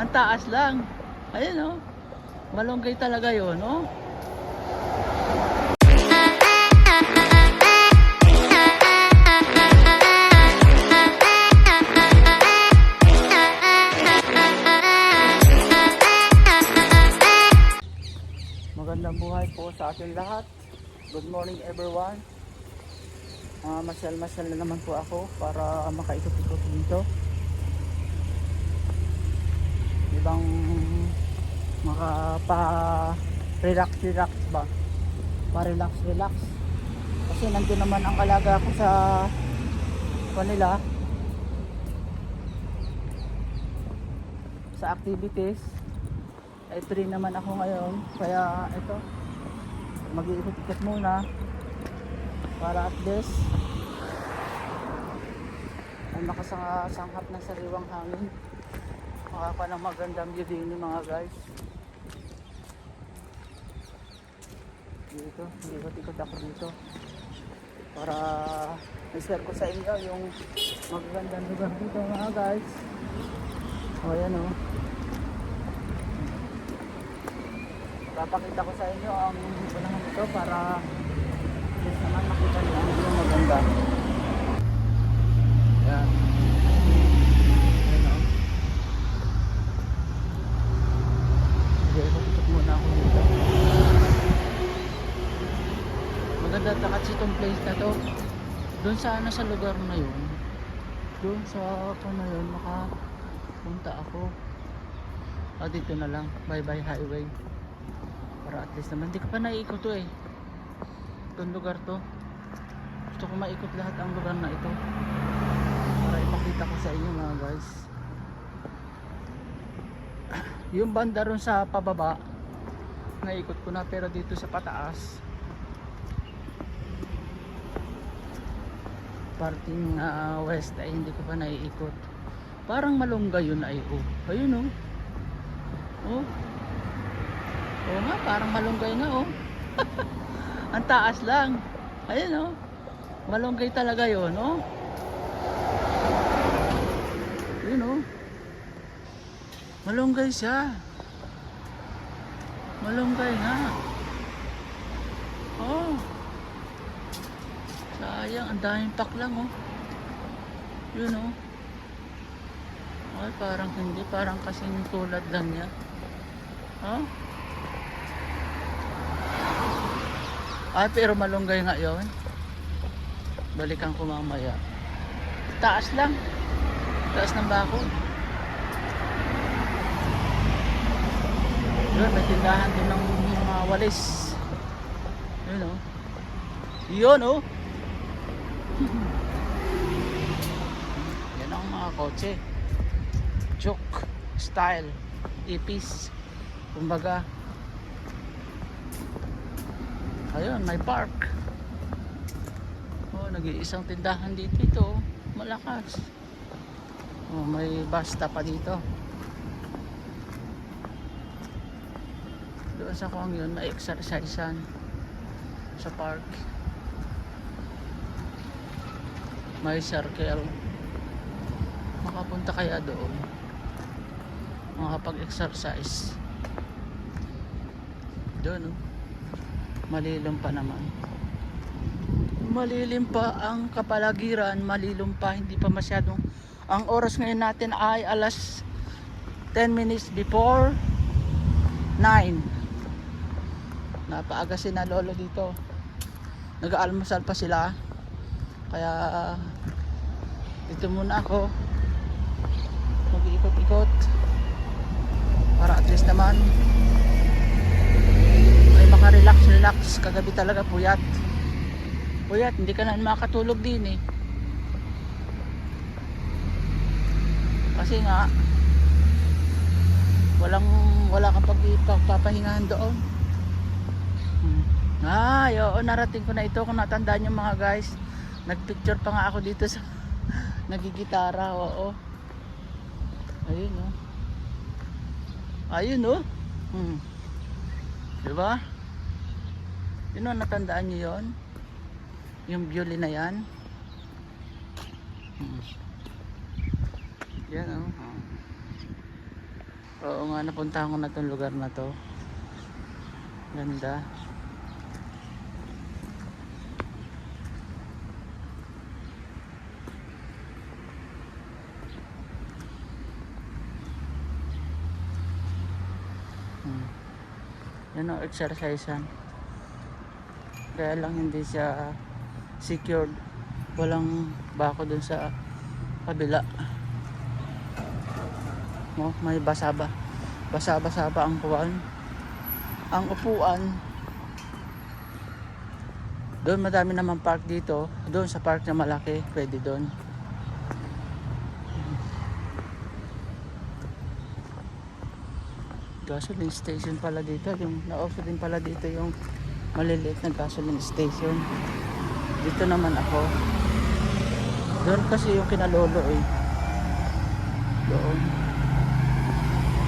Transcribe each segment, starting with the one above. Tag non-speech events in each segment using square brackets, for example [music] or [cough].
Ang taas lang. Ayun oh. Malunggay talaga yun, oh. Magandang buhay po sa ating lahat. Good morning everyone. Ah, masyal-masyal na naman po ako para makaikot-ikot dito. Ibang makapa relax ba? Pa-relax relax. Kasi nandun naman ang alaga ko sa kanila. Sa activities. Ay free naman ako ngayon. Kaya ito. Mag-iikot-ikot muna. Para at least ay makasangkap ng sariwang hangin makaka ng magandang view din mga guys. Dito ikot-ikot ako dito. Para i-share ko sa inyo yung magagandang lugar dito mga guys. O yan o. Papakita ko sa inyo ang unahan ito para yes naman makita niyo ang maganda yan yan o sige ikot muna ako dito maganda takat itong place na to. Doon sa ano sa lugar na yun doon sa ako na yun makapunta ako. Ah dito na lang bye bye highway. Para at least naman hindi ko pa naiikot to eh. Itong lugar to. Gusto ko maikot lahat ang lugar na ito. Para ipakita ko sa inyo mga guys. [clears throat] Yung banda ron sa pababa naikot ko na pero dito sa pataas parting ah, west ay hindi ko pa naiikot parang malunggay yun ay oh ayun oh oh Oo nga, parang malunggay nga oh. [laughs] Ang taas lang. Ayun oh. Malunggay talaga 'yon, oh. Yun oh. Malunggay siya. Malunggay nga. Oh. Sayang, ang daming paklang oh. Yun oh. Ay, parang hindi, parang kasing tulad lang niya. Oh. Ay, pero malunggay nga yon. Balikan ko mamaya. Taas lang. Taas ng bako. Yun, may tindahan din ng mga walis. Yun oh. Yun oh. Yan ang mga kotse. Joke. Style. Ipis. Kumbaga, Ayun, may park. Oh, nag-iisang tindahan dito ito. oh. Malakas. Oh, may basta pa dito. Doon sa kung yun, may exercisean sa park. May circle. Makapunta kaya doon. Makapag-exercise. Doon, oh. Malilim pa naman. Malilim pa ang kapalagiran malilim pa hindi pa masyadong. Ang oras ngayon natin ay alas 10 minutes before 9 napaaga si na lolo dito. Nag-aalmusal pa sila. Kaya dito muna ako mag-iikot-ikot. Para at least naman ay maka-relax relax kagabi talaga puyat. Puyat hindi ka na makatulog din eh. Kasi nga walang wala kang pagpapahingahan doon. Hmm. ay oo narating ko na ito kung natandaan yung mga guys. Nagpicture pa nga ako dito sa [laughs] nagigitara oo ayun oh ayun oh hmm. diba yun o, natandaan nyo yun? Yung violin na yan? Hmm. Yan o. Oh. Oo nga, napuntahan ko na tong lugar na to. Ganda. Yan ang exercise yan. Kaya lang hindi siya secured. Walang bako dun sa kabila. Oh, may basaba. Basa-basa ang kuwan. Ang upuan. Doon madami naman park dito. Doon sa park na malaki, pwede doon. Gasoline station pala dito. Yung na-offer din pala dito yung maliliit na gasoline station. Dito naman ako. Doon kasi yung kinalolo eh. Doon.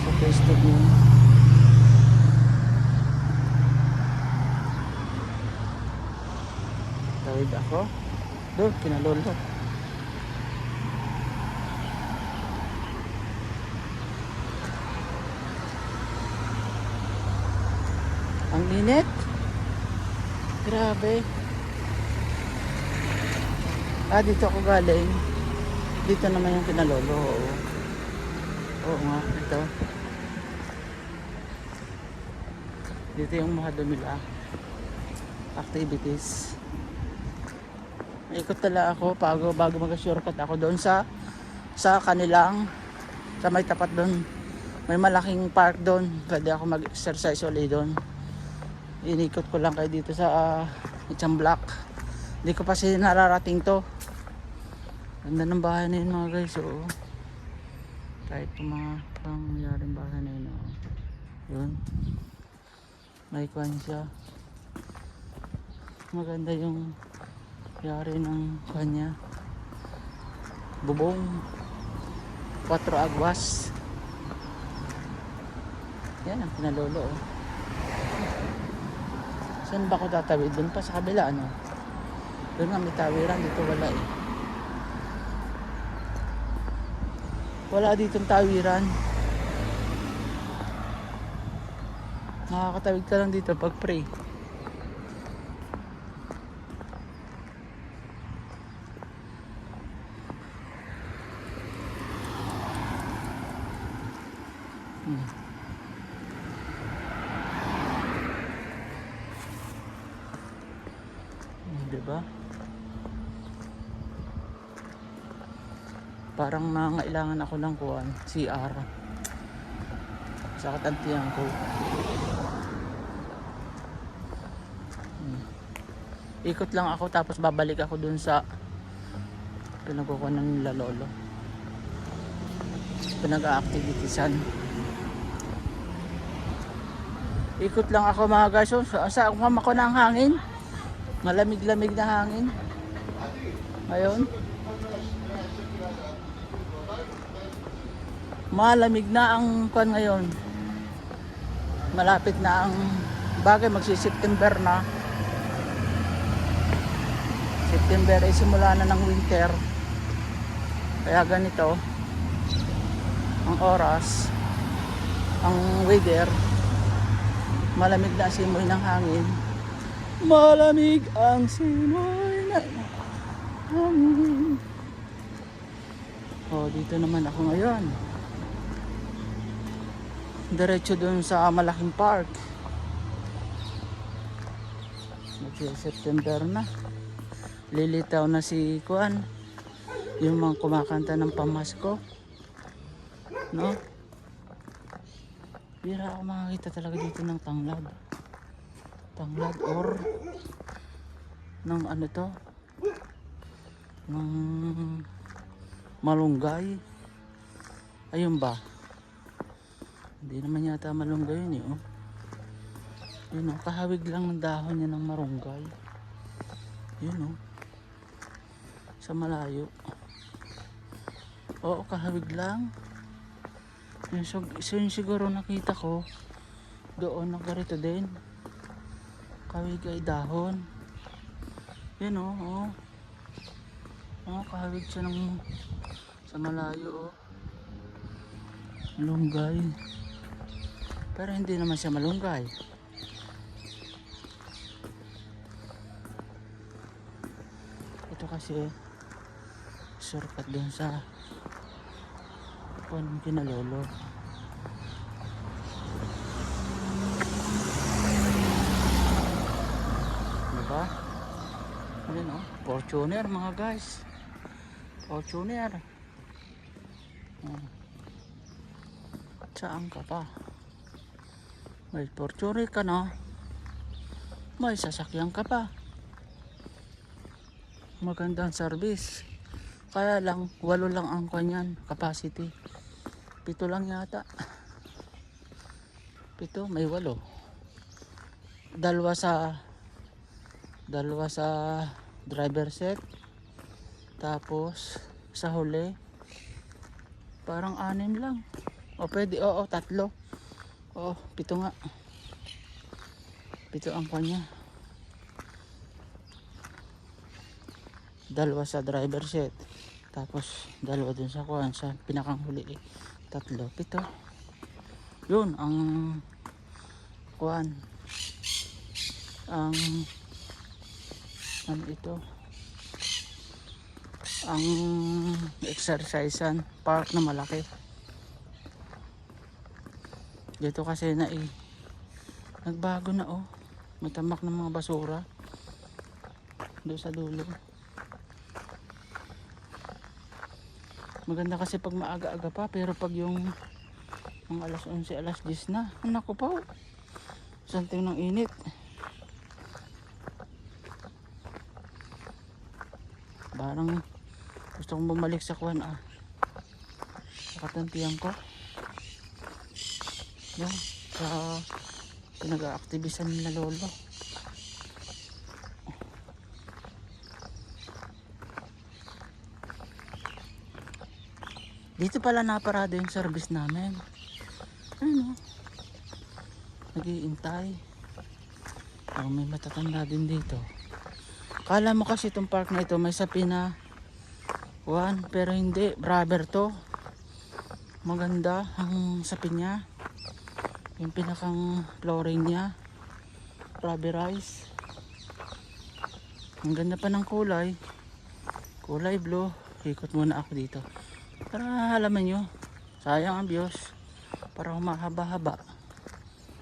Sa pwesto niyo. Tawid ako. Doon, kinalolo. Ang. Grabe. Ah, dito ako galing. Dito naman yung kinalolo. Oo. Oo nga, ito. Dito yung mga dumila. Activities. Ikot tala ako bago, bago mag-shortcut ako doon sa sa kanilang sa may tapat doon. May malaking park doon. Pwede ako mag-exercise ulit doon. Inikot ko lang kayo dito sa uh, isang block. Hindi ko pa kasi nararating to. Ganda ng bahay na yun mga guys. Oo. Kahit yung mga pangyayaring bahay na yun. Oo. Yun. May kwan siya. Maganda yung yari ng kanya. Bubong. Quatro agwas. Yan ang pinalolo. Oh. Saan ba ako tatawid? Doon pa sa kabila, ano? Doon nga may tawiran, dito wala eh. Wala ditong tawiran. Makakatawid ka lang dito pag pray. Hmm. Diba? Parang nangailangan ako ng kuwan, CR. Sa katantiyan ko. Hmm. Ikot lang ako tapos babalik ako dun sa pinagkukunan nila lolo. Pinag-activitiesan. Ikot lang ako mga guys. So, sa, sa ako ng hangin. Malamig-lamig na hangin. Ngayon. Malamig na ang kwan ngayon. Malapit na ang bagay magsi-September na. September ay simula na ng winter. Kaya ganito ang oras, ang weather, malamig na simoy ng hangin. Malamig ang simoy ng hangin. Oh, dito naman ako ngayon. Diretso dun sa malaking park. Mag-September na. Lilitaw na si Kuan. Yung mga kumakanta ng pamasko. No? Bira ako makakita talaga dito ng tanglad. Tanglad or ng ano to? Ng malunggay. Ayun ba? Hindi naman yata malunggay yun eh. Oh. Yun oh, kahawig lang ng dahon niya ng marunggay. Yun oh. Sa malayo. Oo, kahawig lang. Yun, so, so yun siguro nakita ko doon nagarito din kawig ay dahon yun o oh, oh. oh, kahawig siya ng sa malayo oh. Malunggay. Pero hindi naman siya malunggay. Ito kasi shortcut dun sa kung kinalolo. Diba? Ayun oh, Fortuner mga guys. Fortuner. Oh. Saan ka pa? May Fortuner ka na. May sasakyan ka pa. Magandang service. Kaya lang, walo lang ang kanyan capacity. Pito lang yata. Pito, may walo. Dalawa sa dalawa sa driver set. Tapos sa huli parang anim lang. O pwede, oo, tatlo. Oo, pito nga. Pito ang kanya. Dalawa sa driver set. Tapos dalawa dun sa kuhan sa pinakang huli. eh. Tatlo, pito. Yun ang kuhan. Ang ano ito? Ang exercisean park na malaki. Dito kasi na eh nagbago na oh. May tamak ng mga basura. Doon sa dulo. Maganda kasi pag maaga-aga pa pero pag yung mga alas 11, alas 10 na. Anak ko pa. Santing ng init. Parang gusto kong bumalik sa kuwan ah. Sa katantiyan ko. Yan. Sa pinag-aaktibisan nila lolo. Dito pala naparado yung service namin. Ano? Nagiintay. Oh, may matatanda din dito. Kala mo kasi itong park na ito may sapi na one, pero hindi. Rubber to. Maganda ang sapi niya. Yung pinakang flooring niya. Rubberized. Ang ganda pa ng kulay. Kulay blue. Ikot muna ako dito. Para halaman nyo. Sayang ang views. Para humahaba-haba.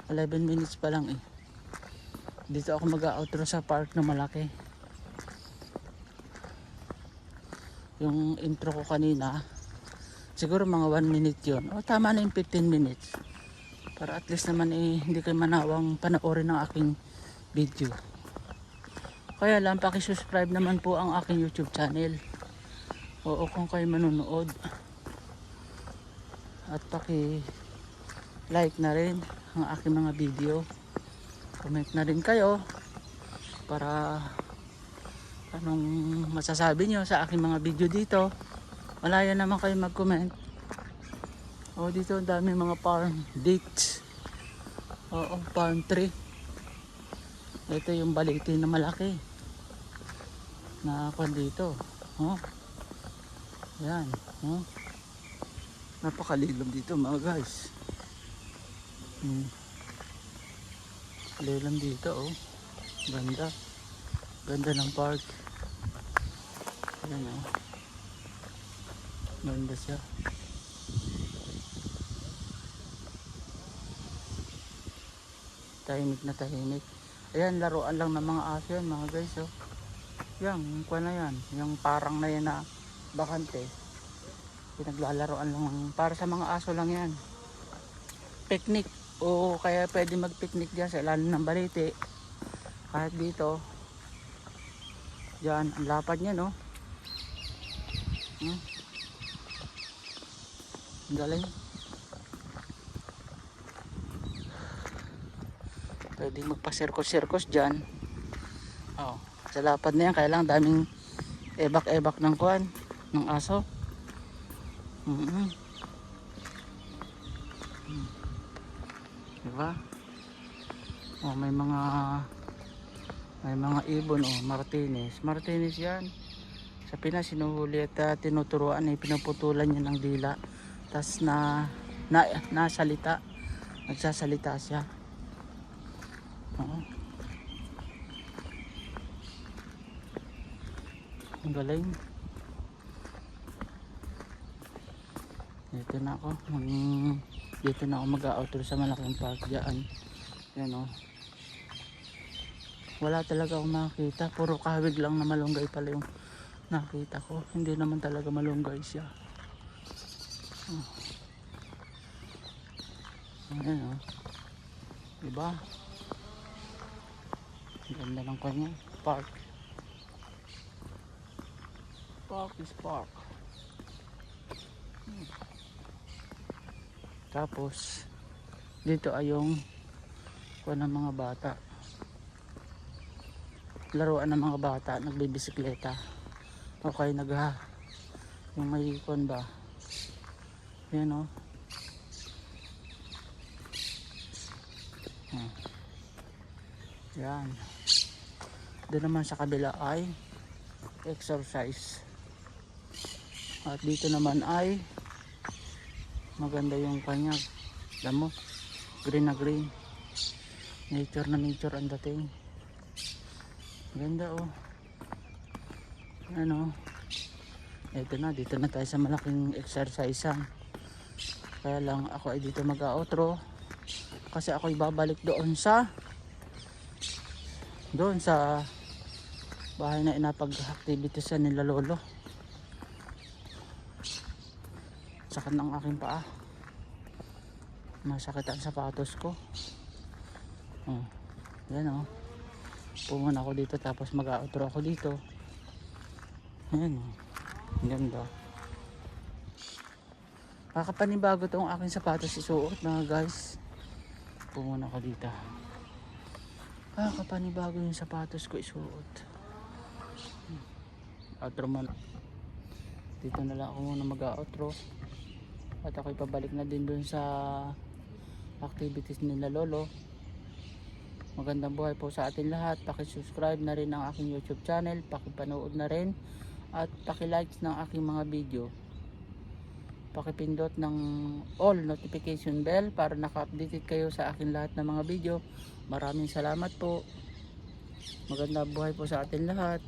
11 minutes pa lang eh. Dito ako mag-outro sa park na malaki. Yung intro ko kanina, siguro mga 1 minute yun. O tama na yung 15 minutes. Para at least naman eh, hindi kayo manawang panoorin ng aking video. Kaya lang, pakisubscribe naman po ang aking YouTube channel. Oo, kung kayo manonood. At paki like na rin ang aking mga video. Comment na rin kayo para anong masasabi nyo sa aking mga video dito. Malaya naman kayo mag-comment. O dito ang dami mga farm dates. Oo, farm tree. Ito yung baliti na malaki. Na kwan dito. Oh. Yan. Oh. Napakalilom dito mga guys. Hmm. Lilam dito oh. Ganda. Ganda ng park. Ayan oh. Ganda siya. Tahimik na tahimik. Ayan, laruan lang ng mga aso yan mga guys oh. Yan, yung na yan. Yung parang na yan na bakante. Pinaglalaroan lang. Para sa mga aso lang yan. Picnic. O kaya pwede mag-picnic dyan sa ilalim ng baliti. Kahit dito. Diyan, ang lapad niya no. Hmm? Ang galing. Pwede magpa-circus-circus dyan. Oh, sa lapad na yan, kailang daming ebak-ebak ng kuan, ng aso. Mm Diba? Oh, may mga may mga ibon oh, Martinez. Martinez 'yan. Sa Pinas sinuhuli at uh, tinuturuan eh pinuputulan niya ng dila. Tas na na, nasalita. Nagsasalita siya. Oo. Ang galing. Dito na ako. Mag- dito na ako mag-outro sa malaking park dyan. Yan o. Wala talaga akong makita. Puro kawig lang na malunggay pala yung nakita ko. Hindi naman talaga malunggay siya. Oh. Ayan o. Diba? Ang Ganda ng kanya. Park. Park is park. Tapos, dito ay yung kuha ng mga bata. Laruan ng mga bata, nagbibisikleta. Okay, nagha. Yung may kuwan ba? Yan o. Hmm. Yan. Doon naman sa kabila ay exercise. At dito naman ay maganda yung kanya. Alam mo, green na green. Nature na nature ang dating. Ganda oh. Ano? Ito na, dito na tayo sa malaking exercise Kaya lang ako ay dito mag-outro. Kasi ako ibabalik doon sa doon sa bahay na inapag-activities sa nila lolo. Sakit ng aking paa. Masakit ang sapatos ko. Oh, yan oh. Pumunta ako dito tapos mag-outro ako dito. Ayan oh. Ang ganda. Kakapanibago tong aking sapatos isuot mga guys. Pumunta ako dito. Kakapanibago yung sapatos ko isuot. Outro man. Dito na lang ako muna mag-outro. At ako'y pabalik na din dun sa activities nila lolo. Magandang buhay po sa atin lahat. Paki-subscribe na rin ang aking YouTube channel, paki-panood na rin at paki-likes ng aking mga video. Paki-pindot ng all notification bell para naka-updated kayo sa akin lahat ng mga video. Maraming salamat po. Magandang buhay po sa atin lahat.